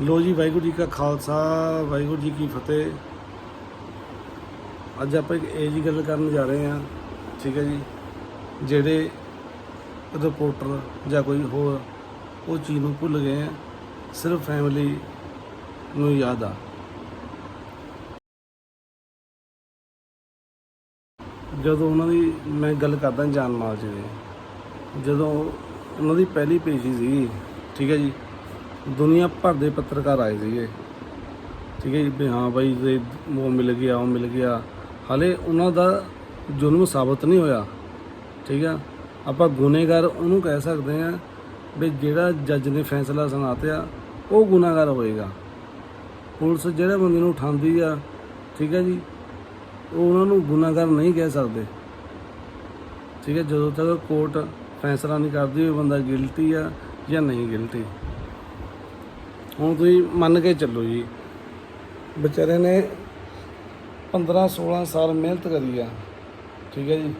ਲੋ ਜੀ, ਵਾਹਿਗੁਰੂ ਜੀ ਕਾ ਖਾਲਸਾ, ਵਾਹਿਗੁਰੂ ਜੀ ਕੀ ਫਤਿਹ। ਅੱਜ ਆਪਾਂ ਇੱਕ ਇਹ ਜੀ ਗੱਲ ਕਰਨ ਜਾ ਰਹੇ ਹਾਂ, ਠੀਕ ਹੈ ਜੀ, ਜਿਹੜੇ ਰਿਪੋਰਟਰ ਜਾਂ ਕੋਈ ਹੋਰ, ਉਹ ਚੀਜ਼ ਨੂੰ ਭੁੱਲ ਗਏ ਆ, ਸਿਰਫ ਫੈਮਿਲੀ ਨੂੰ ਯਾਦ ਆ। ਜਦੋਂ ਉਹਨਾਂ ਦੀ ਮੈਂ ਗੱਲ ਕਰਦਾ ਜਾਨ ਮਾਲ ਜੀ ਜਦੋਂ ਉਹਨਾਂ ਦੀ ਪਹਿਲੀ ਪੇਸ਼ੀ ਸੀ ਠੀਕ ਹੈ ਜੀ ਦੁਨੀਆ ਭਰ ਦੇ ਪੱਤਰਕਾਰ ਆਏ ਸੀਗੇ। ਠੀਕ ਹੈ ਜੀ, ਵੀ ਹਾਂ ਬਾਈ ਦੇ ਉਹ ਮਿਲ ਗਿਆ, ਉਹ ਮਿਲ ਗਿਆ। ਹਾਲੇ ਉਹਨਾਂ ਦਾ ਜ਼ੁਲਮ ਸਾਬਤ ਨਹੀਂ ਹੋਇਆ। ਠੀਕ ਆ, ਆਪਾਂ ਗੁਨੇਗਾਰ ਉਹਨੂੰ ਕਹਿ ਸਕਦੇ ਆ ਵੀ ਜਿਹੜਾ ਜੱਜ ਨੇ ਫੈਸਲਾ ਸੁਣਾਤਿਆ, ਉਹ ਗੁਨਾਹਗਾਰ ਹੋਏਗਾ। ਪੁਲਿਸ ਜਿਹੜੇ ਬੰਦੇ ਨੂੰ ਉਠਾਉਂਦੀ ਆ, ਠੀਕ ਹੈ ਜੀ, ਉਹ ਉਹਨਾਂ ਨੂੰ ਗੁਨਾਹਗਾਰ ਨਹੀਂ ਕਹਿ ਸਕਦੇ। ਠੀਕ ਹੈ ਜਦੋਂ ਤੱਕ ਕੋਰਟ ਫੈਸਲਾ ਨਹੀਂ ਕਰਦੀ ਉਹ ਬੰਦਾ ਗਿਲਟੀ ਆ ਜਾਂ ਨਹੀਂ ਗਿਲਟੀ ਹੁਣ ਤੁਸੀਂ ਮੰਨ ਕੇ ਚੱਲੋ ਜੀ, ਵਿਚਾਰੇ ਨੇ 15 16 ਸਾਲ ਮਿਹਨਤ ਕਰੀ ਆ, ਠੀਕ ਹੈ ਜੀ।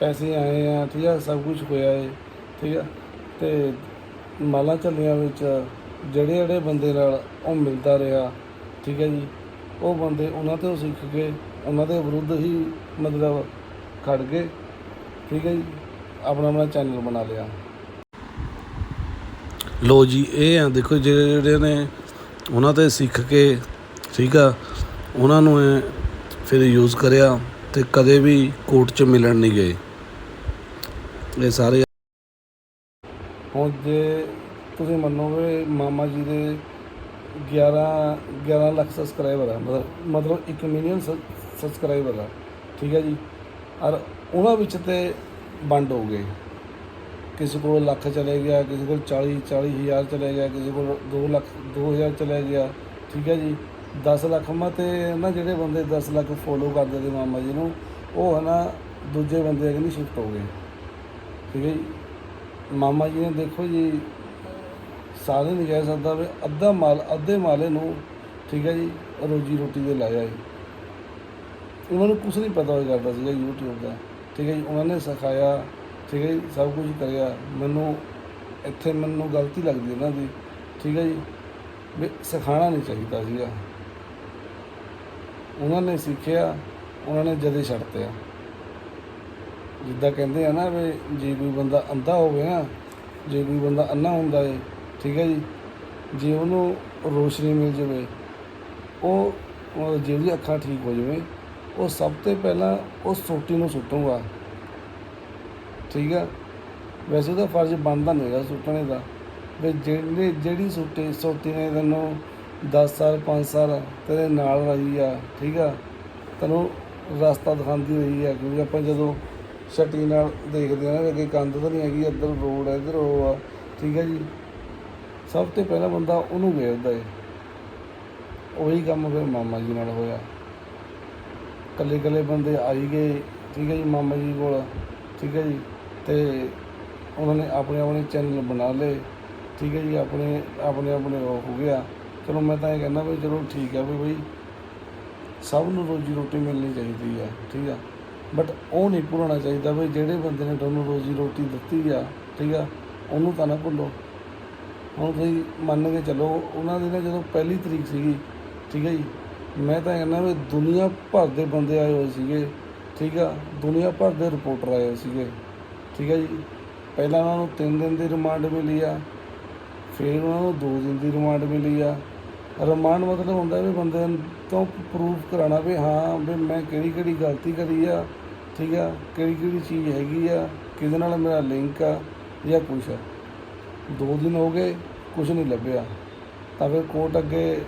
ਪੈਸੇ ਆਏ ਆ, ਠੀਕ ਆ, ਸਭ ਕੁਝ ਹੋਇਆ ਹੈ ਠੀਕ ਆ। ਤੇ ਮਾਲਾ ਚੱਲੀਆਂ ਵਿੱਚ ਜਿਹੜੇ ਜਿਹੜੇ ਬੰਦੇ ਨਾਲ ਉਹ ਮਿਲਦਾ ਰਿਹਾ, ਠੀਕ ਹੈ ਜੀ। ਉਹ ਬੰਦੇ ਉਹਨਾਂ ਤੋਂ ਸਿੱਖ ਕੇ ਉਹਨਾਂ ਦੇ ਵਿਰੁੱਧ ਹੀ ਮਤਲਬ ਖੜ ਗਏ, ਠੀਕ ਹੈ ਜੀ। ਆਪਣਾ ਆਪਣਾ ਚੈਨਲ ਬਣਾ ਲਿਆ। ਲੋ ਜੀ, ਇਹ ਆ, ਦੇਖੋ ਜਿਹੜੇ ਜਿਹੜੇ ਨੇ ਉਹਨਾਂ ਤੇ ਸਿੱਖ ਕੇ, ਠੀਕ ਆ, ਉਹਨਾਂ ਨੂੰ ਇਹ ਫਿਰ ਯੂਜ਼ ਕਰਿਆ ਤੇ ਕਦੇ ਵੀ ਕੋਰਟ 'ਚ ਮਿਲਣ ਨਹੀਂ ਗਏ। ਇਹ ਸਾਰੇ ਹੁਣ ਜੇ ਤੁਸੀਂ ਮੰਨੋਗੇ, ਮਾਮਾ ਜੀ ਦੇ 11 11 ਲੱਖ ਸਬਸਕ੍ਰਾਈਬਰ ਆ, ਮਤਲਬ ਮਤਲਬ 1 ਮਿਲੀਅਨ ਸਬਸਕ੍ਰਾਈਬਰ ਆ, ਠੀਕ ਹੈ ਜੀ, ਔਰ ਉਹਨਾਂ ਵਿੱਚ ਤੇ ਵੰਡ ਹੋ ਗਏ। ਕਿਸੇ ਕੋਲ ਲੱਖ ਚਲੇ ਗਿਆ, ਕਿਸੇ ਕੋਲ 40 40 ਹਜ਼ਾਰ ਚਲੇ ਗਿਆ, ਕਿਸੇ ਕੋਲ 2 ਲੱਖ 2000 ਚਲੇ ਗਿਆ, ਠੀਕ ਹੈ ਜੀ। 10 ਲੱਖ ਮਾ ਤੇ ਨਾ ਜਿਹੜੇ ਬੰਦੇ 10 ਲੱਖ ਫੋਲੋ ਕਰਦੇ ਤੇ ਮਾਮਾ ਜੀ ਨੂੰ, ਉਹ ਹੈ ਨਾ ਦੂਜੇ ਬੰਦੇ ਅਗੇ ਨਹੀਂ ਸ਼ਿਫਟ ਹੋ ਗਏ। ਠੀਕ ਹੈ ਜੀ। ਮਾਮਾ ਜੀ ਨੇ ਦੇਖੋ ਜੀ, ਸਾਰੇ ਨਹੀਂ ਕਹਿ ਸਕਦਾ ਵੀ ਅੱਧਾ ਮਾਲ, ਅੱਧੇ ਮਾਲੇ ਨੂੰ, ਠੀਕ ਹੈ ਜੀ, ਰੋਜੀ ਰੋਟੀ ਦੇ ਲਾਇਆ ਜੀ। ਉਹਨਾਂ ਨੂੰ ਕੁਝ ਨਹੀਂ ਪਤਾ ਹੋਇਆ ਕਰਦਾ ਸੀਗਾ YouTube ਦਾ। ਠੀਕ ਹੈ ਜੀ, ਉਹਨਾਂ ਨੇ ਸਿਖਾਇਆ ਠੀਕ ਹੈ ਜੀ, ਸਭ ਕੁਝ ਕਰਿਆ। ਮੈਨੂੰ ਇੱਥੇ ਮੈਨੂੰ ਗਲਤੀ ਲੱਗਦੀ ਉਹਨਾਂ ਦੀ, ਠੀਕ ਹੈ ਜੀ। ਵੀ ਸਿਖਾਉਣਾ ਨਹੀਂ ਚਾਹੀਦਾ ਸੀਗਾ। ਉਹਨਾਂ ਨੇ ਸਿੱਖਿਆ, ਉਹਨਾਂ ਨੇ ਜਦੇ ਛੱਡਤਿਆ ਜਿੱਦਾਂ ਕਹਿੰਦੇ ਆ ਨਾ ਵੀ ਜੇ ਕੋਈ ਬੰਦਾ ਅੰਧਾ ਹੋਵੇ ਨਾ, ਜੇ ਕੋਈ ਬੰਦਾ ਅੰਨਾ ਹੁੰਦਾ ਏ, ਠੀਕ ਹੈ ਜੀ, ਜੇ ਉਹਨੂੰ ਰੋਸ਼ਨੀ ਮਿਲ ਜਾਵੇ, ਉਹ ਉਹ ਜੇ ਉਹਦੀ ਅੱਖਾਂ ਠੀਕ ਹੋ ਜਾਵੇ, ਉਹ ਸਭ ਤੋਂ ਪਹਿਲਾਂ ਉਹ ਸੋਟੀ ਨੂੰ ਸੁੱਟੂਗਾ। ਠੀਕ ਆ? ਵੈਸੇ ਤਾਂ ਫਰਜ਼ ਬਣਦਾ ਨਹੀਂ ਹੈਗਾ ਸੁੱਟਣੇ ਦਾ। ਵੀ ਜਿਹੜੇ, ਜਿਹੜੀ ਸੁੱਟੀ, ਸੋਟੀ ਨੇ ਤੈਨੂੰ 10 ਸਾਲ 5 ਸਾਲ ਤੇਰੇ ਨਾਲ ਰਹੀ ਆ, ਠੀਕ ਆ? ਤੈਨੂੰ ਰਸਤਾ ਦਿਖਾਉਂਦੀ ਰਹੀ ਆ, ਕਿਉਂਕਿ ਆਪਾਂ ਜਦੋਂ ਛੱਟੀ ਨਾਲ ਦੇਖਦੇ ਆ ਨਾ, ਅੱਗੇ ਕੰਧ ਤਾਂ ਨਹੀਂ ਹੈਗੀ, ਇੱਧਰ ਰੋਡ ਹੈ ਇੱਧਰ ਉਹ ਆ, ਠੀਕ ਹੈ ਜੀ? ਸਭ ਤੋਂ ਪਹਿਲਾਂ ਬੰਦਾ ਉਹਨੂੰ ਵੇਖਦਾ ਏ। ਉਹੀ ਕੰਮ ਫਿਰ ਮਾਮਾ ਜੀ ਨਾਲ ਹੋਇਆ। ਕੱਲੇ ਕੱਲੇ ਬੰਦੇ ਆਈ ਗਏ, ਠੀਕ ਹੈ ਜੀ, ਮਾਮਾ ਜੀ ਕੋਲ, ਠੀਕ ਹੈ ਜੀ? ਤੇ ਉਹਨਾਂ ਨੇ ਆਪਣੇ ਆਪਣੇ ਚੈਨਲ ਬਣਾ ਲਏ। ਠੀਕ ਹੈ ਜੀ, ਆਪਣੇ ਆਪਣੇ ਆਪਣੇ ਉਹ ਹੋ ਗਿਆ। ਚਲੋ ਮੈਂ ਤਾਂ ਇਹ ਕਹਿੰਦਾ ਵੀ ਚਲੋ ਠੀਕ ਹੈ ਵੀ ਬਈ ਸਭ ਨੂੰ ਰੋਜੀ ਰੋਟੀ ਮਿਲਣੀ ਚਾਹੀਦੀ ਆ, ਠੀਕ ਆ। ਬਟ ਉਹ ਨਹੀਂ ਭੁੱਲਣਾ ਚਾਹੀਦਾ ਵੀ ਜਿਹੜੇ ਬੰਦੇ ਨੇ ਤੁਹਾਨੂੰ ਰੋਜੀ ਰੋਟੀ ਦਿੱਤੀ ਆ, ਠੀਕ ਆ, ਉਹਨੂੰ ਤਾਂ ਨਾ ਭੁੱਲੋ। ਹੁਣ ਤੁਸੀਂ ਮੰਨ ਕੇ ਚੱਲੋ, ਉਹਨਾਂ ਦੀ ਨਾ ਜਦੋਂ ਪਹਿਲੀ ਤਰੀਕ ਸੀਗੀ, ਠੀਕ ਹੈ ਜੀ, ਮੈਂ ਤਾਂ ਕਹਿੰਦਾ ਵੀ ਦੁਨੀਆ ਭਰ ਦੇ ਬੰਦੇ ਆਏ ਹੋਏ ਸੀਗੇ, ਠੀਕ ਆ, ਦੁਨੀਆ ਭਰ ਦੇ ਰਿਪੋਰਟਰ ਆਏ ਹੋਏ ਸੀਗੇ। ਠੀਕ ਹੈ ਜੀ। ਪਹਿਲਾਂ ਉਹਨਾਂ ਨੂੰ 3 ਦਿਨ ਦੀ ਰਿਮਾਂਡ ਮਿਲੀ ਆ, ਫਿਰ ਉਹਨਾਂ ਨੂੰ 2 ਦਿਨ ਦੀ ਰਿਮਾਂਡ ਮਿਲੀ ਆ। ਰਿਮਾਂਡ ਮਤਲਬ ਹੁੰਦਾ ਵੀ ਬੰਦੇ ਤੋਂ ਪ੍ਰੂਫ ਕਰਾਉਣਾ ਵੀ ਹਾਂ ਵੀ ਮੈਂ ਕਿਹੜੀ ਕਿਹੜੀ ਗਲਤੀ ਕਰੀ ਆ, ਠੀਕ ਆ, ਕਿਹੜੀ ਕਿਹੜੀ ਚੀਜ਼ ਹੈਗੀ ਆ, ਕਿਹਦੇ ਨਾਲ ਮੇਰਾ ਲਿੰਕ ਆ ਜਾਂ ਕੁਛ ਆ। ਦੋ ਦਿਨ ਹੋ ਗਏ ਕੁਝ ਨਹੀਂ ਲੱਭਿਆ। ਤਾਂ ਫਿਰ ਕੋਰਟ ਅੱਗੇ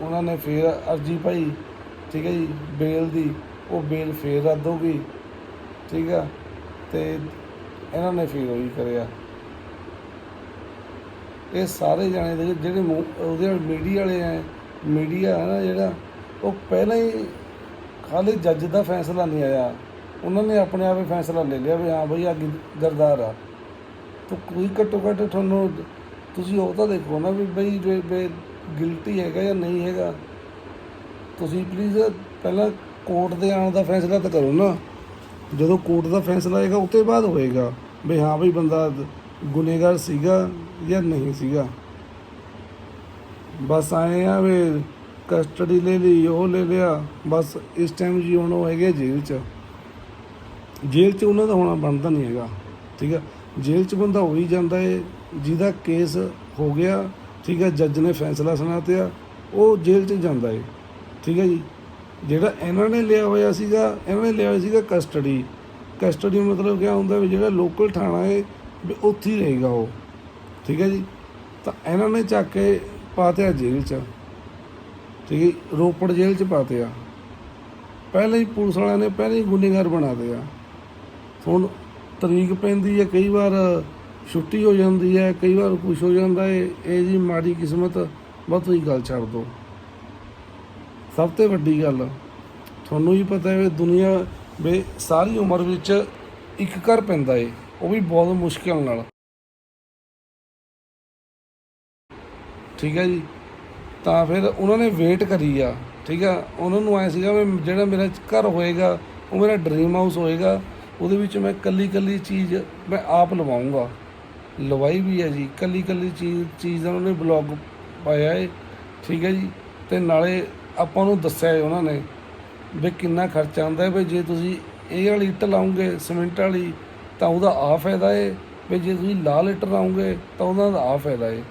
ਉਹਨਾਂ ਨੇ ਫੇਰ ਅਰਜੀ ਪਾਈ, ਠੀਕ ਹੈ ਜੀ ਬੇਲ ਦੀ। ਉਹ ਬੇਲ ਫੇਰ ਰੱਦ ਹੋ ਗਈ, ਠੀਕ ਆ। ਤੇ ਇਹਨਾਂ ਨੇ ਫੇਰ ਉਹੀ ਕਰਿਆ। ਇਹ ਸਾਰੇ ਜਾਣੇ ਦੇ ਜਿਹੜੇ ਉਹਦੇ ਨਾਲ ਮੀਡੀਆ ਵਾਲੇ ਆ, ਮੀਡੀਆ ਹੈ ਨਾ ਜਿਹੜਾ, ਉਹ ਪਹਿਲਾਂ ਹੀ ਖਾਲੀ ਜੱਜ ਦਾ ਫੈਸਲਾ ਨਹੀਂ ਆਇਆ। ਉਹਨਾਂ ਨੇ ਆਪਣੇ ਆਪ ਹੀ ਫੈਸਲਾ ਲੈ ਲਿਆ ਵੀ ਹਾਂ ਬਈ ਆ ਗਰਦਾਰ ਆ। ਤਾਂ ਕੋਈ ਘੱਟੋ ਘੱਟ ਤੁਹਾਨੂੰ ਤੁਸੀਂ ਉਹ ਤਾਂ ਦੇਖੋ ਨਾ ਵੀ ਬਈ ਜੇ ਗਿਲਟੀ ਹੈਗਾ ਜਾਂ ਨਹੀਂ ਹੈਗਾ, ਤੁਸੀਂ ਪਲੀਜ਼ ਪਹਿਲਾਂ ਕੋਰਟ ਦੇ ਆਉਣ ਦਾ ਫੈਸਲਾ ਤਾਂ ਕਰੋ ਨਾ। ਜਦੋਂ ਕੋਰਟ ਦਾ ਫੈਸਲਾ ਆਏਗਾ ਉਸ ਤੋਂ ਬਾਅਦ ਹੋਏਗਾ ਵੀ ਹਾਂ ਬਈ ਬੰਦਾ ਗੁਨੇਗਾਰ ਸੀਗਾ ਜਾਂ ਨਹੀਂ ਸੀਗਾ। ਬਸ ਆਏ ਆ ਵੀ ਕਸਟਡੀ ਲੈ ਲਈ, ਉਹ ਲੈ ਲਿਆ, ਬਸ ਇਸ ਟਾਈਮ ਜੀ ਹੁਣ ਉਹ ਹੈਗੇ ਜੇਲ੍ਹ 'ਚ। ਜੇਲ੍ਹ 'ਚ ਉਹਨਾਂ ਦਾ ਹੋਣਾ ਬਣਦਾ ਨਹੀਂ ਹੈਗਾ, ਠੀਕ ਹੈ ਜੇਲ੍ਹ 'ਚ ਬੰਦਾ ਹੋ ਹੀ ਜਾਂਦਾ ਏ, ਜਿਹਦਾ ਕੇਸ ਹੋ ਗਿਆ, ਠੀਕ ਹੈ ਜੱਜ ਨੇ ਫੈਸਲਾ ਸੁਣਾਤਿਆ ਉਹ ਜੇਲ੍ਹ 'ਚ ਜਾਂਦਾ ਏ, ਠੀਕ ਹੈ ਜੀ? ਜਿਹੜਾ ਇਹਨਾਂ ਨੇ ਲਿਆ ਹੋਇਆ ਸੀਗਾ, ਇਹਨਾਂ ਨੇ ਲਿਆ ਹੋਇਆ ਸੀਗਾ ਕਸਟਡੀ ਕਸਟਡੀ ਮਤਲਬ ਕਿਆ ਹੁੰਦਾ ਵੀ ਜਿਹੜਾ ਲੋਕਲ ਥਾਣਾ ਏ, ਵੀ ਉੱਥੇ ਹੀ ਰਹੇਗਾ ਉਹ। ਠੀਕ ਹੈ ਜੀ? ਤਾਂ ਇਹਨਾਂ ਨੇ ਚੱਕ ਕੇ ਪਾਤਿਆ ਜੇਲ੍ਹ 'ਚ। ਠੀਕ ਹੈ ਰੋਪੜ ਜੇਲ੍ਹ 'ਚ ਪਾਤਿਆ ਪਹਿਲਾਂ ਹੀ ਪੁਲਿਸ ਵਾਲਿਆਂ ਨੇ ਪਹਿਲਾਂ ਹੀ ਗੁਨੇਗਾਰ ਬਣਾ ਦਿਆ ਹੁਣ ਤਰੀਕ ਪੈਂਦੀ ਹੈ, ਕਈ ਵਾਰ ਛੁੱਟੀ ਹੋ ਜਾਂਦੀ ਹੈ, ਕਈ ਵਾਰ ਕੁਝ ਹੋ ਜਾਂਦਾ ਹੈ ਇਹ ਜੀ ਮਾੜੀ ਕਿਸਮਤ, ਬਸ ਤੁਸੀਂ ਗੱਲ ਛੱਡ ਦਿਓ। ਸਭ ਤੋਂ ਵੱਡੀ ਗੱਲ, ਤੁਹਾਨੂੰ ਹੀ ਪਤਾ ਹੈ ਵੀ ਦੁਨੀਆ ਵੀ ਸਾਰੀ ਉਮਰ ਵਿੱਚ ਇੱਕ ਘਰ ਪੈਂਦਾ ਏ, ਉਹ ਵੀ ਬਹੁਤ ਮੁਸ਼ਕਿਲ ਨਾਲ। ਠੀਕ ਹੈ ਜੀ? ਤਾਂ ਫਿਰ ਉਹਨਾਂ ਨੇ ਵੇਟ ਕਰੀ ਆ, ਠੀਕ ਆ? ਉਹਨਾਂ ਨੂੰ ਐ ਸੀਗਾ ਵੀ ਜਿਹੜਾ ਮੇਰਾ ਘਰ ਹੋਏਗਾ, ਉਹ ਮੇਰਾ ਡ੍ਰੀਮ ਹਾਊਸ ਹੋਏਗਾ, ਉਹਦੇ ਵਿੱਚ ਮੈਂ ਕੱਲੀ ਕੱਲੀ ਚੀਜ਼ ਮੈਂ ਆਪ ਲਵਾਉਂਗਾ। ਲਵਾਈ ਵੀ ਹੈ ਜੀ ਕੱਲੀ ਕੱਲੀ ਚੀਜ਼ ਚੀਜ਼ ਦਾ ਉਹਨਾਂ ਨੇ ਬਲੌਗ ਪਾਇਆ ਹੈ ਠੀਕ ਹੈ ਜੀ? ਤੇ ਨਾਲੇ ਆਪਾਂ ਨੂੰ ਦੱਸਿਆ ਹੈ ਉਹਨਾਂ ਨੇ ਵੀ ਕਿੰਨਾ ਖਰਚਾ ਆਉਂਦਾ ਹੈ ਵੀ ਜੇ ਤੁਸੀਂ ਇਹ ਵਾਲੀ ਇੱਟ ਲਾਉਂਗੇ, ਸੀਮੈਂਟ ਵਾਲੀ, ਤਾਂ ਉਹਦਾ ਆ ਫਾਇਦਾ ਹੈ ਵੀ ਜੇ ਤੁਸੀਂ ਲਾਲ ਇੱਟ ਲਾਉਂਗੇ, ਤਾਂ ਉਹਨਾਂ ਦਾ ਆ ਫਾਇਦਾ ਹੈ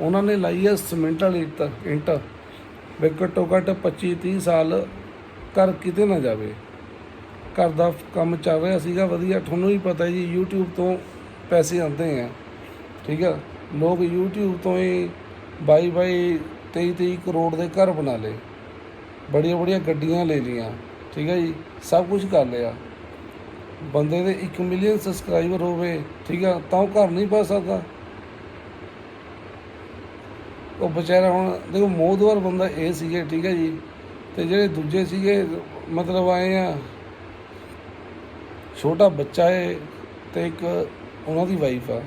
ਉਹਨਾਂ ਨੇ ਲਾਈ ਹੈ ਸੀਮੈਂਟ ਵਾਲੀ ਇੱਟ, ਇੰਟ। ਵੀ ਘੱਟੋ ਘੱਟ 25 30 ਸਾਲ ਘਰ ਕਿਤੇ ਨਾ ਜਾਵੇ। ਘਰ ਦਾ ਕੰਮ ਚੱਲ ਰਿਹਾ ਸੀਗਾ, ਵਧੀਆ। ਤੁਹਾਨੂੰ ਹੀ ਪਤਾ ਜੀ, YouTube ਤੋਂ ਪੈਸੇ ਆਉਂਦੇ ਆ। ਠੀਕ ਆ? ਲੋਕ YouTube ਤੋਂ ਹੀ ਬਾਈ ਬਾਈ 23 23 ਕਰੋੜ ਦੇ ਘਰ ਬਣਾ ਲਏ। ਬੜੀਆਂ ਬੜੀਆਂ ਗੱਡੀਆਂ ਲੈ ਲਈਆਂ, ਠੀਕ ਹੈ ਜੀ, ਸਭ ਕੁਝ ਕਰ ਲਿਆ। ਬੰਦੇ ਦੇ 1 ਮਿਲੀਅਨ ਸਬਸਕ੍ਰਾਈਬਰ ਹੋਵੇ, ਠੀਕ ਆ, ਤਾਂ ਉਹ ਘਰ ਨਹੀਂ ਪਾ ਸਕਦਾ। ਉਹ ਵਿਚਾਰਾ ਹੁਣ, ਦੇਖੋ ਮੋਦਵਾਰ ਬੰਦਾ ਇਹ ਸੀਗੇ, ਠੀਕ ਹੈ ਜੀ, ਤੇ ਜਿਹੜੇ ਦੂਜੇ ਸੀਗੇ, ਮਤਲਬ ਆਏ ਆ, ਛੋਟਾ ਬੱਚਾ ਏ, ਤੇ ਇੱਕ ਉਹਨਾਂ ਦੀ ਵਾਈਫ ਆ।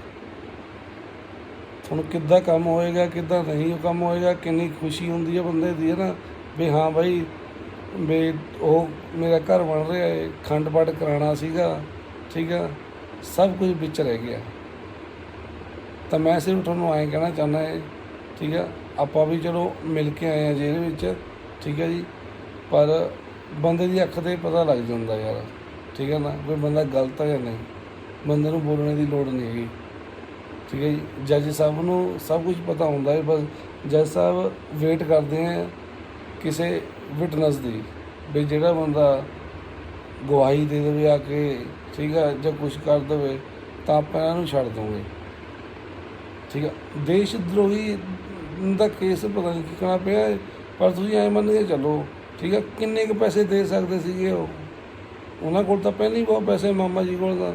ਤੁਹਾਨੂੰ ਕਿੱਦਾਂ ਕੰਮ ਹੋਏਗਾ, ਕਿੱਦਾਂ ਨਹੀਂ ਉਹ ਕੰਮ ਹੋਏਗਾ, ਕਿੰਨੀ ਖੁਸ਼ੀ ਹੁੰਦੀ ਹੈ ਬੰਦੇ ਦੀ, ਹੈ ਨਾ। ਵੀ ਹਾਂ ਭਾਈ ਵੀ ਉਹ ਮੇਰਾ ਘਰ ਬਣ ਰਿਹਾ ਹੈ ਖੰਡ ਪਾਠ ਕਰਾਉਣਾ ਸੀਗਾ, ਠੀਕ ਆ, ਸਭ ਕੁਝ ਵਿੱਚ ਰਹਿ ਗਿਆ। ਤਾਂ ਮੈਂ ਸਿਰਫ ਤੁਹਾਨੂੰ ਐਂ ਕਹਿਣਾ ਚਾਹੁੰਦਾ ਹੈ ਠੀਕ ਆ, ਆਪਾਂ ਵੀ ਚਲੋ ਮਿਲ ਕੇ ਆਏ ਆ ਜੇਲ੍ਹ ਵਿੱਚ, ਠੀਕ ਹੈ ਜੀ, ਪਰ ਬੰਦੇ ਦੀ ਅੱਖ ਤੇ ਪਤਾ ਲੱਗ ਜਾਂਦਾ ਯਾਰ, ਠੀਕ ਹੈ ਨਾ, ਵੀ ਬੰਦਾ ਗਲਤ ਹੈ ਜਾਂ ਨਹੀਂ, ਬੰਦੇ ਨੂੰ ਬੋਲਣ ਦੀ ਲੋੜ ਨਹੀਂ ਹੈਗੀ। ਠੀਕ ਹੈ ਜੀ, ਜੱਜ ਸਾਹਿਬ ਨੂੰ ਸਭ ਕੁਝ ਪਤਾ ਹੁੰਦਾ ਹੈ ਬਸ ਜੱਜ ਸਾਹਿਬ ਵੇਟ ਕਰਦੇ ਆ ਕਿਸੇ ਵਿਟਨੈਸ ਦੀ ਵੀ ਜਿਹੜਾ ਬੰਦਾ ਗਵਾਹੀ ਦੇ ਦੇਵੇ ਆ ਕੇ, ਠੀਕ ਹੈ ਜਾਂ ਕੁਝ ਕਰ ਦੇਵੇ, ਤਾਂ ਆਪਾਂ ਇਹਨਾਂ ਨੂੰ ਛੱਡ ਦੋਗੇ ਠੀਕ ਹੈ ਦੇਸ਼ ਦਰੋਹੀ ਦਾ ਕੇਸ ਪਤਾ ਨਹੀਂ ਕੀ ਪਿਆ ਪਰ ਤੁਸੀਂ ਐ ਮੰਨ ਕੇ ਚੱਲੋ, ਠੀਕ ਹੈ ਕਿੰਨੇ ਕੁ ਪੈਸੇ ਦੇ ਸਕਦੇ ਸੀਗੇ ਉਹ? ਉਹਨਾਂ ਕੋਲ ਤਾਂ ਪਹਿਲਾਂ ਹੀ ਬਹੁਤ ਪੈਸੇ ਮਾਮਾ ਜੀ ਕੋਲ ਤਾਂ।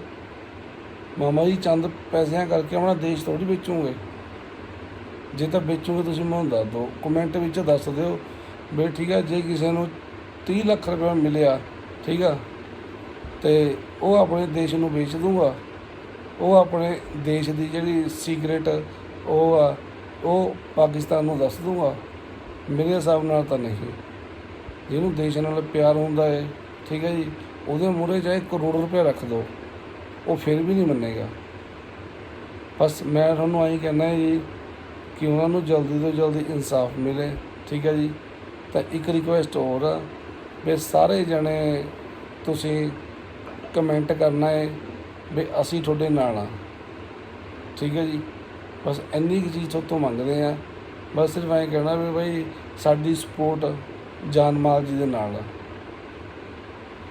ਮਾਮਾ ਜੀ ਚੰਦ ਪੈਸਿਆਂ ਕਰਕੇ ਆਪਣਾ ਦੇਸ਼ ਥੋੜੀ ਵੇਚੋਗੇ। ਜੇ ਤਾਂ ਵੇਚੋਗੇ ਤੁਸੀਂ ਮੈਨੂੰ ਦੱਸ ਦਿਓ ਕਮੈਂਟ ਵਿੱਚ ਦੱਸ ਦਿਓ ਵੀ ਠੀਕ ਹੈ ਜੇ ਕਿਸੇ ਨੂੰ 30 ਲੱਖ ਰੁਪਏ ਮਿਲਿਆ, ਠੀਕ ਆ, ਤੇ ਉਹ ਆਪਣੇ ਦੇਸ਼ ਨੂੰ ਵੇਚ ਦੂੰਗਾ। ਉਹ ਆਪਣੇ ਦੇਸ਼ ਦੀ ਜਿਹੜੀ ਸੀਕ੍ਰੇਟ ਉਹ ਆ, ਉਹ ਪਾਕਿਸਤਾਨ ਨੂੰ ਦੱਸ ਦੂੰਗਾ। ਮੇਰੇ ਹਿਸਾਬ ਨਾਲ ਤਾਂ ਨਹੀਂ। ਜਿਹਨੂੰ ਦੇਸ਼ ਨਾਲ ਪਿਆਰ ਹੁੰਦਾ ਹੈ ਠੀਕ ਹੈ ਜੀ, ਉਹਦੇ ਮੂਹਰੇ ਚਾਹੇ ਕਰੋੜ ਰੁਪਏ ਰੱਖ ਦਿਓ ਉਹ ਫਿਰ ਵੀ ਨਹੀਂ ਮੰਨੇਗਾ। ਬਸ ਮੈਂ ਤੁਹਾਨੂੰ ਆਹੀ ਕਹਿਣਾ ਹੈ ਜੀ, ਕਿ ਉਹਨਾਂ ਨੂੰ ਜਲਦੀ ਤੋਂ ਜਲਦੀ ਇਨਸਾਫ ਮਿਲੇ, ਠੀਕ ਹੈ ਜੀ। ਤਾਂ ਇੱਕ ਰਿਕੁਐਸਟ ਹੋਰ ਆ ਵੀ ਸਾਰੇ ਜਣੇ ਤੁਸੀਂ ਕਮੈਂਟ ਕਰਨਾ ਹੈ ਵੀ ਅਸੀਂ ਤੁਹਾਡੇ ਨਾਲ ਆ। ਠੀਕ ਹੈ ਜੀ? ਬਸ ਇੰਨੀ ਕੁ ਚੀਜ਼ ਤੁਹਾਡੇ ਤੋਂ ਮੰਗਦੇ ਆ। ਬਸ ਸਿਰਫ ਐਂ ਕਹਿਣਾ ਵੀ ਭਾਈ ਸਾਡੀ ਸਪੋਰਟ ਜਾਨ ਮਾਲ ਜੀ ਦੇ ਨਾਲ ਆ।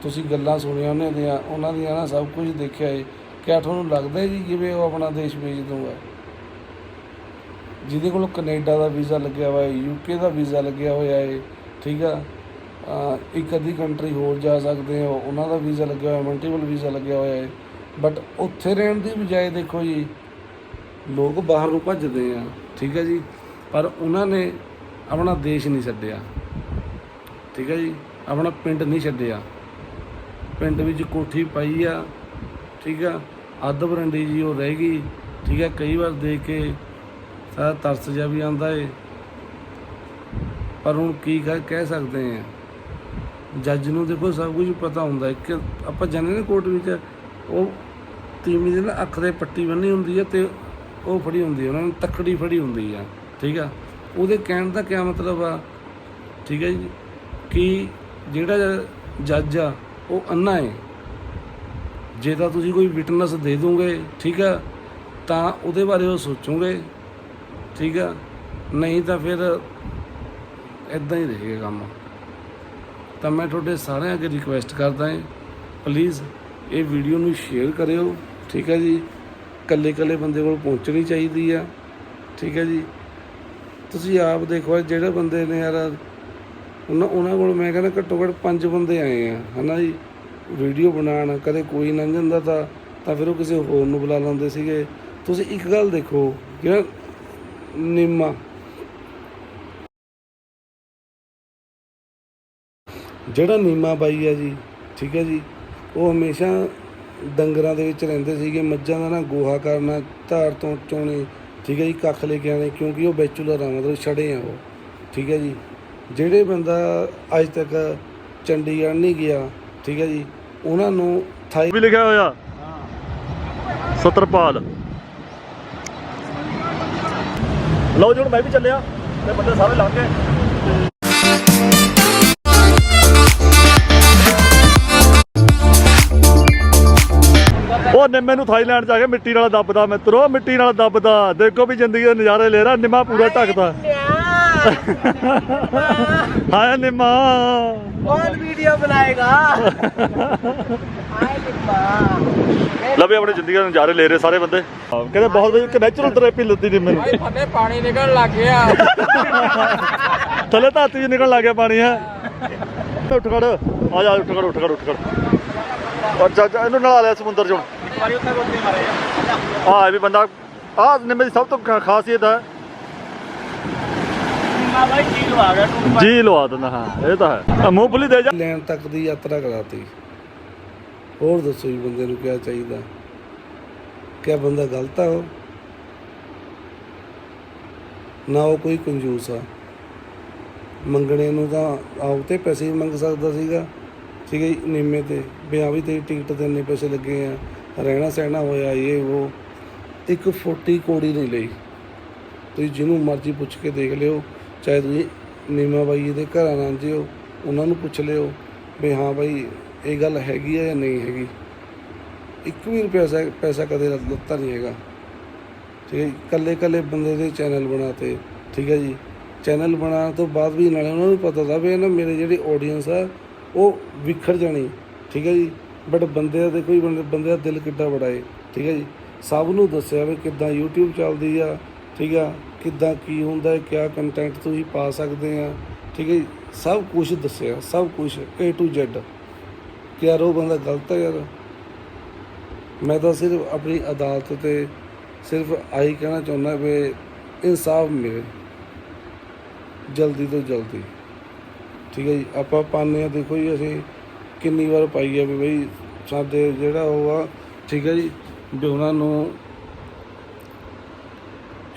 ਤੁਸੀਂ ਗੱਲਾਂ ਸੁਣੀਆਂ ਉਹਨਾਂ ਦੀਆਂ ਉਹਨਾਂ ਦੀਆਂ ਨਾ ਸਭ ਕੁਝ ਦੇਖਿਆ ਏ। ਕਿਆ ਤੁਹਾਨੂੰ ਲੱਗਦਾ ਹੈ ਜੀ ਕਿਵੇਂ ਉਹ ਆਪਣਾ ਦੇਸ਼ ਵੇਚ ਦੂੰਗਾ ਜਿਹਦੇ ਕੋਲ ਕੈਨੇਡਾ ਦਾ ਵੀਜ਼ਾ ਲੱਗਿਆ ਹੋਇਆ ਹੈ ਯੂਕੇ ਦਾ ਵੀਜ਼ਾ ਲੱਗਿਆ ਹੋਇਆ ਹੈ, ਠੀਕ ਆ? ਇੱਕ ਅੱਧੀ ਕੰਟਰੀ ਹੋਰ ਜਾ ਸਕਦੇ ਹੋ, ਉਹਨਾਂ ਦਾ ਵੀਜ਼ਾ ਲੱਗਿਆ ਹੋਇਆ ਮਲਟੀਪਲ ਵੀਜ਼ਾ ਲੱਗਿਆ ਹੋਇਆ ਹੈ। ਬਟ ਉੱਥੇ ਰਹਿਣ ਦੀ ਬਜਾਏ ਦੇਖੋ ਜੀ, ਲੋਕ ਬਾਹਰ ਨੂੰ ਭੱਜਦੇ ਆ, ਠੀਕ ਹੈ ਜੀ? ਪਰ ਉਹਨਾਂ ਨੇ ਆਪਣਾ ਦੇਸ਼ ਨਹੀਂ ਛੱਡਿਆ, ਠੀਕ ਹੈ ਜੀ? ਆਪਣਾ ਪਿੰਡ ਨਹੀਂ ਛੱਡਿਆ। ਪਿੰਡ ਵਿੱਚ ਕੋਠੀ ਪਾਈ ਆ, ਠੀਕ ਆ? ਅੱਧ ਬਰੰਡੀ ਜੀ ਉਹ ਰਹਿ ਗਈ, ਠੀਕ ਆ? ਕਈ ਵਾਰ ਦੇਖ ਕੇ ਸਾਰਾ ਤਰਸ ਜਿਹਾ ਵੀ ਆਉਂਦਾ ਏ। ਪਰ ਹੁਣ ਕੀ ਕਹਿ ਕਹਿ ਸਕਦੇ ਆ। ਜੱਜ ਨੂੰ ਦੇਖੋ ਸਭ ਕੁਝ ਪਤਾ ਹੁੰਦਾ ਇੱਕ ਆਪਾਂ ਜਾਂਦੇ ਨੇ ਕੋਰਟ ਵਿੱਚ, ਉਹ ਤੀਵੀਂ ਦੇ ਨਾ ਅੱਖ ਦੇ ਪੱਟੀ ਬੰਨੀ ਹੁੰਦੀ ਹੈ ਤੇ ਉਹ ਫੜੀ ਹੁੰਦੀ ਹੈ ਉਹਨਾਂ ਨੂੰ ਤੱਕੜੀ ਫੜੀ ਹੁੰਦੀ ਆ। ਠੀਕ ਆ? ਉਹਦੇ ਕਹਿਣ ਦਾ ਕੀ ਮਤਲਬ ਆ? ਠੀਕ ਹੈ ਜੀ? ਕਿ ਜਿਹੜਾ ਜੱਜ ਆ, ਉਹ ਅੰਨਾ ਹੈ ਜੇ ਤਾਂ ਤੁਸੀਂ ਕੋਈ ਵਿਟਨੈਸ ਦੇ ਦੋਗੇ, ਠੀਕ ਆ? ਤਾਂ ਉਹਦੇ ਬਾਰੇ ਉਹ ਸੋਚੋਗੇ। ਠੀਕ ਆ? ਨਹੀਂ ਤਾਂ ਫਿਰ ਇਦਾਂ ਹੀ ਰਹੇਗਾ ਕੰਮ। ਤਾਂ ਮੈਂ ਤੁਹਾਡੇ ਸਾਰਿਆਂ ਅੱਗੇ ਰਿਕੁਐਸਟ ਕਰਦਾ ਹਾਂ ਪਲੀਜ਼ ਇਹ ਵੀਡੀਓ ਨੂੰ ਸ਼ੇਅਰ ਕਰਿਓ, ਠੀਕ ਹੈ ਜੀ? ਕੱਲੇ ਕੱਲੇ ਬੰਦੇ ਕੋਲ ਪਹੁੰਚਣੀ ਚਾਹੀਦੀ ਆ, ਠੀਕ ਹੈ ਜੀ? ਤੁਸੀਂ ਆਪ ਦੇਖੋ, ਜਿਹੜੇ ਬੰਦੇ ਨੇ ਯਾਰ, ਉਹਨਾਂ ਉਹਨਾਂ ਕੋਲ ਮੈਂ ਕਹਿੰਦਾ ਘੱਟੋ ਘੱਟ ਪੰਜ ਬੰਦੇ ਆਏ ਆ, ਹਨਾ ਜੀ? ਵੀਡੀਓ ਬਣਾਉਣ, ਕਦੇ ਕੋਈ ਲੰਘ ਜਾਂਦਾ ਤਾਂ ਤਾਂ ਫਿਰ ਉਹ ਕਿਸੇ ਹੋਰ ਨੂੰ ਬੁਲਾ ਲੈਂਦੇ ਸੀਗੇ। ਤੁਸੀਂ ਇੱਕ ਗੱਲ ਦੇਖੋ, ਜਿਹੜਾ ਨਿੰਮਾ ਜਿਹੜਾ ਨੀਮਾ ਬਾਈ ਆ ਜੀ ਠੀਕ ਹੈ ਜੀ ਉਹ ਹਮੇਸ਼ਾ ਡੰਗਰਾਂ ਦੇ ਵਿੱਚ ਰਹਿੰਦੇ ਸੀਗੇ ਮੱਝਾਂ ਦਾ ਨਾ ਗੋਹਾ ਕਰਨਾ ਧਾਰ ਤੋਂ ਚੋਣੇ ਠੀਕ ਹੈ ਜੀ ਕੱਖ ਲੈ ਕੇ ਆਣੇ ਕਿਉਂਕਿ ਉਹ ਬੈਚੂਲਰ ਆ ਮਤਲਬ ਛੜੇ ਆ ਉਹ ਠੀਕ ਹੈ ਜੀ। ਜਿਹੜੇ ਬੰਦਾ ਅੱਜ ਤੱਕ ਚੰਡੀਗੜ੍ਹ ਨਹੀਂ ਗਿਆ ਠੀਕ ਹੈ ਜੀ ਉਹਨਾਂ ਨੂੰ ਥਾਈ ਵੀ ਲਿਖਿਆ ਹੋਇਆ। ਸਤਰਪਾਲ। ਲਓ ਜੀ ਹੁਣ ਮੈਂ ਵੀ ਚੱਲਿਆ ਤੇ ਬੰਦੇ ਸਾਰੇ ਲੰਘ ਗਏ। ਉਹ ਨਿੰਮੇ ਨੂੰ ਥਾਈਲੈਂਡ ਜਾ ਕੇ ਮਿੱਟੀ ਨਾਲ ਦੱਬਦਾ ਮਿੱਤਰੋ ਮਿੱਟੀ ਨਾਲ ਦੱਬਦਾ। ਦੇਖੋ ਵੀ ਜ਼ਿੰਦਗੀ ਦੇ ਨਜ਼ਾਰੇ ਲੈ ਰਿਹਾ ਨਿੰਮਾ ਪੂਰਾ ਢੱਕਦਾ। ਹਾਏ ਨਿੰਮਾ। ਬਹੁਤ ਵੀਡੀਓ ਬਣਾਏਗਾ? ਲਵੇ ਆਪਣੇ ਜ਼ਿੰਦਗੀ ਦੇ ਨਜ਼ਾਰੇ ਲੈ ਰਹੇ ਸਾਰੇ ਬੰਦੇ। ਕਹਿੰਦੇ ਬਹੁਤ ਵਧੀਆ ਨੈਚੁਰਲ ਥੈਰੇਪੀ ਲੱਤੀ ਦੀ ਮੈਨੂੰ। ਭਾਈ ਥੱਲੇ ਪਾਣੀ ਨਿਕਲਣ ਲੱਗ ਗਿਆ। ਥੱਲੇ ਧਾਤੀ ਨਿਕਲਣ ਲੱਗ ਗਿਆ ਪਾਣੀ ਹੈ। ਉੱਠ ਖੜ। ਆ ਜਾ ਉੱਠ ਖੜ ਉੱਠ ਖੜ ਉੱਠ ਖੜ। ਅੱਛਾ ਅੱਛਾ ਇਹਨੂੰ ਨਾਲ ਲਿਆ ਸਮੁੰਦਰ ਚੋਂ। ਆ। ਇਹ ਵੀ ਬੰਦਾ ਆ ਨਿੰਮੇ ਦੀ ਸਭ ਤੋਂ ਖਾਸੀਅਤ ਹੈ ਜੀ ਲਵਾ ਦਿੰਦਾ ਹਾਂ ਇਹ ਤਾਂ ਹੈ। ਮੂੰਹ ਦੇ ਜਾ। ਲੈਣ ਤੱਕ ਦੀ ਯਾਤਰਾ ਕਰਾਤੀ। ਹੋਰ ਦੱਸੋ ਜੀ ਬੰਦੇ ਨੂੰ ਕਿਆ ਚਾਹੀਦਾ? ਕਿਆ ਬੰਦਾ ਗਲਤ ਆ ਉਹ? ਨਾ ਉਹ ਕੋਈ ਕੰਜੂਸ ਆ। ਮੰਗਣੇ ਨੂੰ ਤਾਂ ਆਪ ਤੇ ਪੈਸੇ ਹੀ ਮੰਗ ਸਕਦਾ ਸੀਗਾ। ਠੀਕ ਹੈ ਜੀ, ਨੀਮੇ ਤੇ। ਵੀ ਹਾਂ ਵੀ ਤੇਰੀ ਟਿਕਟ ਤੇ ਇੰਨੇ ਪੈਸੇ ਲੱਗੇ ਆ। ਰਹਿਣਾ ਸਹਿਣਾ ਹੋਇਆ ਇਹ ਉਹ ਇੱਕ ਫੋਟੀ ਕੋੜੀ ਨਹੀਂ ਲਈ। ਤੁਸੀਂ ਜਿਹਨੂੰ ਮਰਜ਼ੀ ਪੁੱਛ ਕੇ ਦੇਖ ਲਿਓ। ਚਾਹੇ ਤੁਸੀਂ ਨੀਮਾ ਬਾਈ ਦੇ ਘਰਾਂ ਨਾਲ ਜਿਓ ਉਹਨਾਂ ਨੂੰ ਪੁੱਛ ਲਿਓ। ਵੀ ਹਾਂ ਬਾਈ ਇਹ ਗੱਲ ਹੈਗੀ ਆ ਜਾਂ ਨਹੀਂ ਹੈਗੀ? ਇੱਕ ਵੀ ਰੁਪਿਆ ਪੈਸਾ ਪੈਸਾ ਕਦੇ ਲੱਤਾ ਨਹੀਂ ਹੈਗਾ। ਠੀਕ ਹੈ ਕੱਲੇ ਕੱਲੇ ਬੰਦੇ ਦੇ ਚੈਨਲ ਬਣਾਤੇ ਠੀਕ ਹੈ ਜੀ? ਚੈਨਲ ਬਣਾਉਣ ਤੋਂ ਬਾਅਦ ਵੀ ਨਾਲੇ ਉਹਨਾਂ ਨੂੰ ਪਤਾ ਤਾਂ ਵੀ ਨਾ ਮੇਰੇ ਜਿਹੜੇ ਆਡੀਅנס ਆ, ਉਹ ਵਿਖਰ ਜਾਣੀ, ਠੀਕ ਹੈ ਜੀ? ਬਟ ਬੰਦੇ ਦਾ ਕੋਈ ਬੰਦੇ ਬੰਦੇ ਦਾ ਦਿਲ ਕਿੱਡਾ ਬੜਾ ਹੈ ਠੀਕ ਹੈ ਜੀ? ਸਭ ਨੂੰ ਦੱਸਿਆ ਵੀ ਕਿੱਦਾਂ YouTube ਚੱਲਦੀ ਆ, ਠੀਕ ਆ? ਕਿੱਦਾਂ ਕੀ ਹੁੰਦਾ ਹੈ, ਕਿਆ ਕੰਟੈਂਟ ਤੁਸੀਂ ਪਾ ਸਕਦੇ ਆ, ਠੀਕ ਹੈ ਜੀ? ਸਭ ਕੁਝ ਦੱਸਿਆ, ਸਭ ਕੁਝ A to Z ਕਿ ਯਾਰ ਉਹ ਬੰਦਾ ਗਲਤ ਹੈ ਯਾਰ। ਮੈਂ ਤਾਂ ਸਿਰਫ ਆਪਣੀ ਅਦਾਲਤ ਤੇ ਸਿਰਫ ਆਹੀ ਕਹਿਣਾ ਚਾਹੁੰਦਾ ਵੀ ਇਨਸਾਫ ਮਿਲੇ। ਜਲਦੀ ਤੋਂ ਜਲਦੀ। ਠੀਕ ਹੈ ਜੀ, ਆਪਾਂ ਪਾਉਂਦੇ ਆ ਦੇਖੋ ਜੀ, ਅਸੀਂ ਕਿੰਨੀ ਵਾਰ ਪਾਈ ਆ ਵੀ ਬਈ ਸਾਡੇ ਜਿਹੜਾ ਉਹ ਆ, ਠੀਕ ਹੈ ਜੀ, ਵੀ ਉਹਨਾਂ ਨੂੰ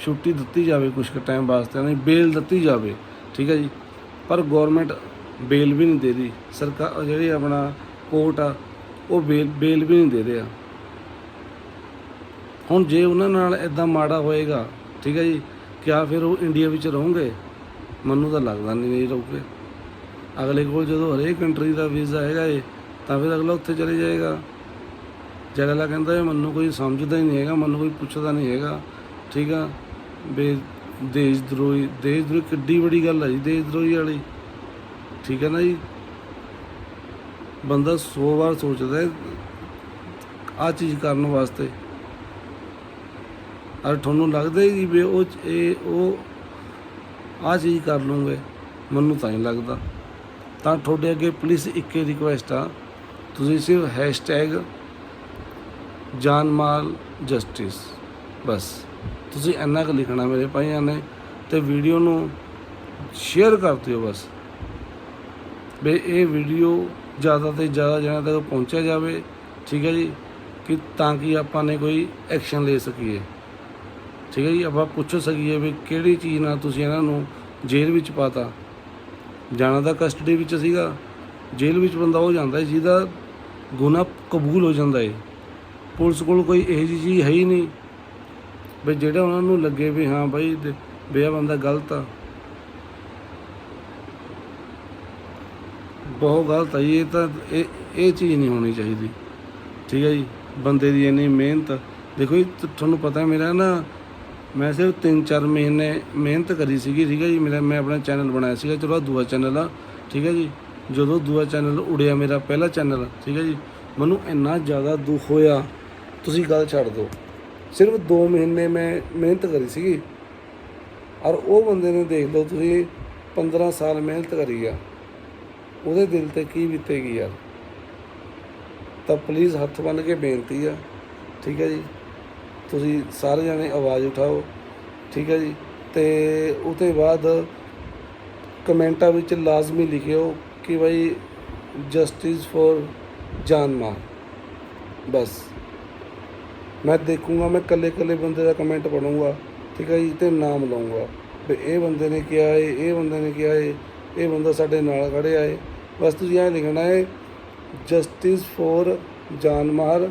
ਛੁੱਟੀ ਦਿੱਤੀ ਜਾਵੇ ਕੁਝ ਕੁ ਟਾਈਮ ਵਾਸਤੇ ਨਹੀਂ ਬੇਲ ਦਿੱਤੀ ਜਾਵੇ। ਠੀਕ ਹੈ ਜੀ, ਪਰ ਗਵਰਨਮੈਂਟ ਬੇਲ ਵੀ ਨਹੀਂ ਦੇ ਰਹੀ। ਸਰਕਾਰ ਜਿਹੜੀ ਆਪਣਾ ਕੋਰਟ ਆ, ਉਹ ਬੇਲ ਬੇਲ ਵੀ ਨਹੀਂ ਦੇ ਰਿਹਾ। ਹੁਣ ਜੇ ਉਹਨਾਂ ਨਾਲ ਇਦਾਂ ਮਾੜਾ ਹੋਏਗਾ, ਠੀਕ ਹੈ ਜੀ, ਕਿਆ ਫਿਰ ਉਹ ਇੰਡੀਆ ਵਿੱਚ ਰਹੋਗੇ? ਮੈਨੂੰ ਤਾਂ ਲੱਗਦਾ ਨਹੀਂ ਨਹੀਂ ਰਹੋਗੇ। ਅਗਲੇ ਕੋਲ ਜਦੋਂ ਹਰੇਕ ਕੰਟਰੀ ਦਾ ਵੀਜ਼ਾ ਹੈਗਾ ਏ, ਤਾਂ ਫਿਰ ਅਗਲਾ ਉੱਥੇ ਚਲੇ ਜਾਏਗਾ। ਜਗਲਾ ਕਹਿੰਦਾ ਮੈਨੂੰ ਕੋਈ ਸਮਝਦਾ ਹੀ ਨਹੀਂ ਹੈਗਾ, ਮੈਨੂੰ ਕੋਈ ਪੁੱਛਦਾ ਨਹੀਂ ਹੈਗਾ, ਠੀਕ ਆ। ਬੇ ਦੇਸ਼ ਦਰੋਹੀ ਦੇਸ਼ ਦਰੋਹੀ ਕਿੱਡੀ ਵੱਡੀ ਗੱਲ ਹੈ ਜੀ ਦੇਸ਼ ਦਰੋਹੀ ਵਾਲੀ। ਠੀਕ ਹੈ ਨਾ ਜੀ? ਬੰਦਾ 100 ਵਾਰ ਸੋਚਦਾ ਹੈ ਆ ਚੀਜ਼ ਕਰਨ ਵਾਸਤੇ। ਅਰ ਤੁਹਾਨੂੰ ਲੱਗਦਾ ਹੈ ਵੀ ਉਹ ਇਹ, ਉਹ ਆ ਚੀਜ਼ ਕਰ ਲੂੰਗੇ। ਮੈਨੂੰ ਤਾਂ ਨਹੀਂ ਲੱਗਦਾ। ਤਾਂ ਤੁਹਾਡੇ ਅੱਗੇ ਪੁਲਿਸ ਇੱਕੇ ਰਿਕੁਐਸਟ ਆ। ਤੁਸੀਂ ਸਿਰਫ ਹੈਸ਼ਟੈਗ ਜਾਨ ਮਾਲ ਜਸਟਿਸ ਬਸ। ਤੁਸੀਂ ਇੰਨਾ ਕੁ ਲਿਖਣਾ ਮੇਰੇ ਭਾਈਆਂ ਨੇ ਤੇ ਵੀਡੀਓ ਨੂੰ ਸ਼ੇਅਰ ਕਰ ਦਿਓ ਬਸ। ਵੀ ਇਹ ਵੀਡੀਓ ਜ਼ਿਆਦਾ ਤੋਂ ਜ਼ਿਆਦਾ ਜਣਾਂ ਤੱਕ ਪਹੁੰਚਿਆ ਜਾਵੇ, ਠੀਕ ਹੈ ਜੀ, ਕਿ ਤਾਂ ਕਿ ਆਪਾਂ ਨੇ ਕੋਈ ਐਕਸ਼ਨ ਲੈ ਸਕੀਏ। ਠੀਕ ਹੈ ਜੀ, ਆਪਾਂ ਪੁੱਛ ਸਕੀਏ ਵੀ ਕਿਹੜੀ ਚੀਜ਼ ਨਾਲ ਤੁਸੀਂ ਇਹਨਾਂ ਨੂੰ ਜੇਲ੍ਹ ਵਿੱਚ ਪਾਤਾ। ਜਾਣਾ ਤਾਂ ਕਸਟਡੀ ਵਿੱਚ ਸੀਗਾ, ਜੇਲ੍ਹ ਵਿੱਚ ਬੰਦਾ ਉਹ ਜਾਂਦਾ ਹੈ ਜਿਹਦਾ ਗੁਨਾਹ ਕਬੂਲ ਹੋ ਜਾਂਦਾ ਹੈ ਪੁਲਿਸ ਕੋਲ ਕੋਈ ਇਹੋ ਜਿਹੀ ਚੀਜ਼ ਹੈ ਹੀ ਨਹੀਂ, ਵੀ ਜਿਹੜਾ ਉਹਨਾਂ ਨੂੰ ਲੱਗੇ ਵੀ ਹਾਂ ਬਾਈ ਦ- ਵੀ ਇਹ ਬੰਦਾ ਗਲਤ ਆ। ਬਹੁਤ ਗਲਤ ਹੈ ਜੀ, ਇਹ ਤਾਂ ਇਹ ਇਹ ਚੀਜ਼ ਨਹੀਂ ਹੋਣੀ ਚਾਹੀਦੀ। ਠੀਕ ਹੈ ਜੀ? ਬੰਦੇ ਦੀ ਇੰਨੀ ਮਿਹਨਤ। ਦੇਖੋ ਜੀ ਤ- ਤੁਹਾਨੂੰ ਪਤਾ ਮੇਰਾ ਨਾ ਮੈਂ ਸਿਰਫ 3-4 ਮਹੀਨੇ ਮਿਹਨਤ ਕਰੀ ਸੀਗੀ ਠੀਕ ਹੈ ਜੀ? ਮੇਰਾ ਮੈਂ ਆਪਣਾ ਚੈਨਲ ਬਣਾਇਆ ਸੀਗਾ ਚਲੋ ਆਹ ਦੂਆ ਚੈਨਲ ਆ ਠੀਕ ਹੈ ਜੀ? ਜਦੋਂ ਦੂਆ ਚੈਨਲ ਉੜਿਆ ਮੇਰਾ ਪਹਿਲਾ ਚੈਨਲ ਠੀਕ ਹੈ ਜੀ? ਮੈਨੂੰ ਇੰਨਾ ਜ਼ਿਆਦਾ ਦੁੱਖ ਹੋਇਆ। ਤੁਸੀਂ ਗੱਲ ਛੱਡ ਦਿਓ। ਸਿਰਫ 2 ਮਹੀਨੇ ਮੈਂ ਮਿਹਨਤ ਕਰੀ ਸੀਗੀ। ਔਰ ਉਹ ਬੰਦੇ ਨੇ ਦੇਖ ਲਓ ਤੁਸੀਂ 15 ਸਾਲ ਮਿਹਨਤ ਕਰੀ ਆ। ਉਹਦੇ ਦਿਲ ਤੇ ਕੀ ਬੀਤੇਗੀ ਯਾਰ? ਤਾਂ ਪਲੀਜ਼ ਹੱਥ ਬੰਨ ਕੇ ਬੇਨਤੀ ਆ, ਠੀਕ ਹੈ ਜੀ? ਤੁਸੀਂ ਸਾਰੇ ਜਣੇ ਆਵਾਜ਼ ਉਠਾਓ, ਠੀਕ ਹੈ ਜੀ? ਤੇ ਉਹ ਤੋਂ ਬਾਅਦ ਕਮੈਂਟਾਂ ਵਿੱਚ ਲਾਜ਼ਮੀ ਲਿਖਿਓ ਕਿ ਭਾਈ ਜਸਟਿਸ ਫॉर ਜਾਨ ਮਾਨ ਬਸ। ਮੈਂ ਦੇਖੂੰਗਾ, ਮੈਂ ਕੱਲੇ ਕੱਲੇ ਬੰਦੇ ਦਾ ਕਮੈਂਟ ਪੜੂੰਗਾ ਠੀਕ ਹੈ ਜੀ? ਤੇ ਨਾਮ ਲਵਾਂਗਾ ਵੀ ਇਹ ਬੰਦੇ ਨੇ ਕਿਹਾ ਹੈ ਇਹ ਬੰਦੇ ਨੇ ਕਿਹਾ ਹੈ ਇਹ ਬੰਦਾ ਸਾਡੇ ਨਾਲ ਖੜਿਆ ਹੈ ਬਸ ਤੁਸੀਂ ਇਹ ਲਿਖਣਾ ਹੈ ਜਸਟਿਸ ਫॉर ਜਾਨ ਮਾਰ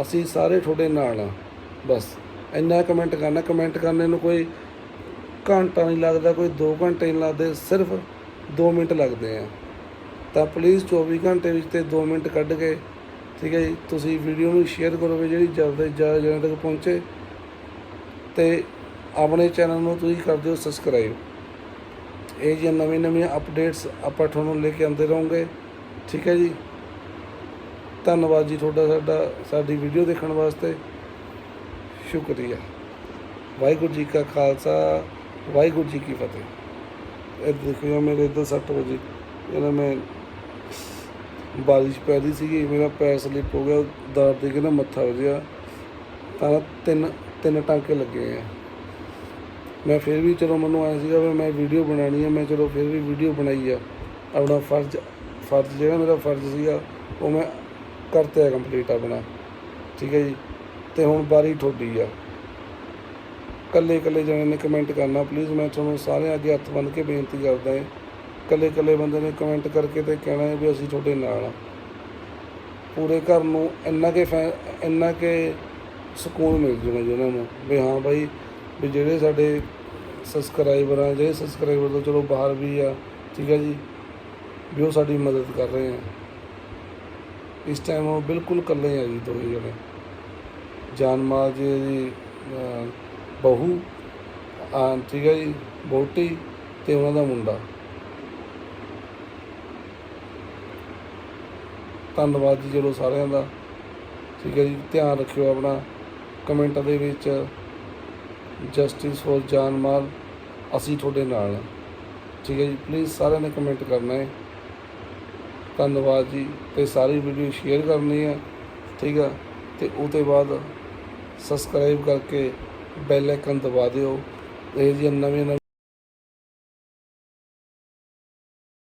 ਅਸੀਂ ਸਾਰੇ ਤੁਹਾਡੇ ਨਾਲ ਆ ਬਸ, ਇੰਨਾ ਕਮੈਂਟ ਕਰਨਾ ਕਮੈਂਟ ਕਰਨੇ ਨੂੰ ਕੋਈ ਘੰਟਾ ਨਹੀਂ ਲੱਗਦਾ, ਕੋਈ 2 ਘੰਟੇ ਨਹੀਂ ਲੱਗਦੇ, ਸਿਰਫ 2 ਮਿੰਟ ਲੱਗਦੇ ਆ। ਤਾਂ ਪਲੀਜ਼ 24 ਘੰਟੇ ਵਿੱਚ ਤੇ 2 ਮਿੰਟ ਕੱਢ ਕੇ, ਠੀਕ ਹੈ ਜੀ, ਤੁਸੀਂ ਵੀਡੀਓ ਨੂੰ ਸ਼ੇਅਰ ਕਰੋ ਵੀ ਜਿਹੜੀ ਜਲਦ ਤੋਂ ਜ਼ਿਆਦਾ ਜਣਿਆਂ ਤੱਕ ਪਹੁੰਚੇ। ਤੇ ਆਪਣੇ ਚੈਨਲ ਨੂੰ ਤੁਸੀਂ ਕਰ ਦਿਓ ਸਬਸਕ੍ਰਾਈਬ ਇਹ ਜਿਹੀਆਂ ਨਵੀਂ ਨਵੀਆਂ ਅਪਡੇਟਸ ਆਪਾਂ ਤੁਹਾਨੂੰ ਲੈ ਕੇ ਆਉਂਦੇ ਰਹਾਂਗੇ। ਠੀਕ ਹੈ ਜੀ? ਧੰਨਵਾਦ ਜੀ ਤੁਹਾਡਾ ਸਾਡਾ, ਸਾਡੀ ਵੀਡੀਓ ਦੇਖਣ ਵਾਸਤੇ। ਸ਼ੁਕਰੀਆ। ਵਾਹਿਗੁਰੂ ਜੀ ਕਾ ਖਾਲਸਾ, ਵਾਹਿਗੁਰੂ ਜੀ ਕੀ ਫਤਿਹ। ਇਹ ਦੇਖਿਓ ਮੇਰੇ ਇੱਧਰ ਸੱਟ ਵਜੇ ਇਹਨਾਂ ਮੈਂ ਬਾਰਿਸ਼ ਪੈ ਰਹੀ ਸੀਗੀ, ਮੇਰਾ ਪੈਰ ਸਲਿੱਪ ਹੋ ਗਿਆ, ਦਰਦ ਦੇ ਕੇ ਨਾ ਮੱਥਾ ਵਜਿਆ। ਤਾਂ ਤਿੰਨ ਤਿੰਨ ਟਾਂਕੇ ਲੱਗੇ ਆ। ਮੈਂ ਫਿਰ ਵੀ ਚਲੋ ਮੈਨੂੰ ਆਇਆ ਸੀਗਾ ਵੀ ਮੈਂ ਵੀਡੀਓ ਬਣਾਉਣੀ ਹੈ ਮੈਂ ਚਲੋ ਫਿਰ ਵੀ ਵੀਡੀਓ ਬਣਾਈ ਆ। ਆਪਣਾ ਫਰਜ਼ ਫਰਜ਼ ਜਿਹੜਾ ਮੇਰਾ ਫਰਜ਼ ਸੀਗਾ, ਉਹ ਮੈਂ ਕਰਤਾ ਕੰਪਲੀਟ ਆਪਣਾ। ਠੀਕ ਹੈ ਜੀ? ਤੇ ਹੁਣ ਬਾਰੀ ਤੁਹਾਡੀ ਆ। ਕੱਲੇ ਕੱਲੇ ਜਣੇ ਨੇ ਕਮੈਂਟ ਕਰਨਾ ਪਲੀਜ਼ ਮੈਂ ਤੁਹਾਨੂੰ ਸਾਰਿਆਂ ਅੱਗੇ ਹੱਥ ਬੰਨ੍ਹ ਕੇ ਬੇਨਤੀ ਕਰਦਾ ਹਾਂ। ਕੱਲੇ ਕੱਲੇ ਬੰਦੇ ਨੇ ਕਮੈਂਟ ਕਰਕੇ ਤੇ ਕਹਿਣਾ ਹੈ ਵੀ ਅਸੀਂ ਤੁਹਾਡੇ ਨਾਲ ਆ ਪੂਰੇ ਘਰ ਨੂੰ ਇੰਨਾ ਕਿ ਫੈ- ਇੰਨਾ ਕਿ ਸਕੂਨ ਮਿਲ ਜੂਗਾ ਜੀ ਉਹਨਾਂ ਨੂੰ, ਵੀ ਹਾਂ ਬਾਈ ਵੀ ਜਿਹੜੇ ਸਾਡੇ ਸਬਸਕ੍ਰਾਈਬਰ ਆ, ਜਿਹੜੇ ਸਬਸਕ੍ਰਾਈਬਰ ਤੋਂ ਚਲੋ ਬਾਹਰ ਵੀ ਆ, ਠੀਕ ਹੈ ਜੀ, ਵੀ ਉਹ ਸਾਡੀ ਮਦਦ ਕਰ ਰਹੇ ਆ। ਇਸ ਟਾਈਮ ਉਹ ਬਿਲਕੁਲ ਇਕੱਲੇ ਆ ਜੀ ਦੋਵੇਂ ਜਣੇ। ਜਾਨਮਾਲ ਜੀ ਦੀ ਬਹੂ ਆ ਠੀਕ ਹੈ ਜੀ ਬੋਟੀ ਤੇ ਉਹਨਾਂ ਦਾ ਮੁੰਡਾ। ਧੰਨਵਾਦ ਜੀ ਚਲੋ ਸਾਰਿਆਂ ਦਾ। ਠੀਕ ਹੈ ਜੀ, ਧਿਆਨ ਰੱਖਿਓ ਆਪਣਾ। ਕਮੈਂਟਾਂ ਦੇ ਵਿੱਚ ਜਸਟਿਸ ਫॉर ਜਾਨ ਮਾਲ ਅਸੀਂ ਤੁਹਾਡੇ ਨਾਲ ਹਾਂ। ਠੀਕ ਹੈ ਜੀ ਪਲੀਜ਼ ਸਾਰਿਆਂ ਨੇ ਕਮੈਂਟ ਕਰਨਾ ਹੈ। ਧੰਨਵਾਦ ਜੀ, ਤੇ ਸਾਰੀ ਵੀਡੀਓ ਸ਼ੇਅਰ ਕਰਨੀ ਹੈ। ਠੀਕ ਹੈ ਤੇ ਉਹ ਤੋਂ ਬਾਅਦ ਸਬਸਕ੍ਰਾਈਬ ਕਰਕੇ ਬੈਲ ਆਈਕਨ ਦਬਾ ਦਿਓ। ਇਹ ਜੀ ਨਵੇਂ ਨਵੇਂ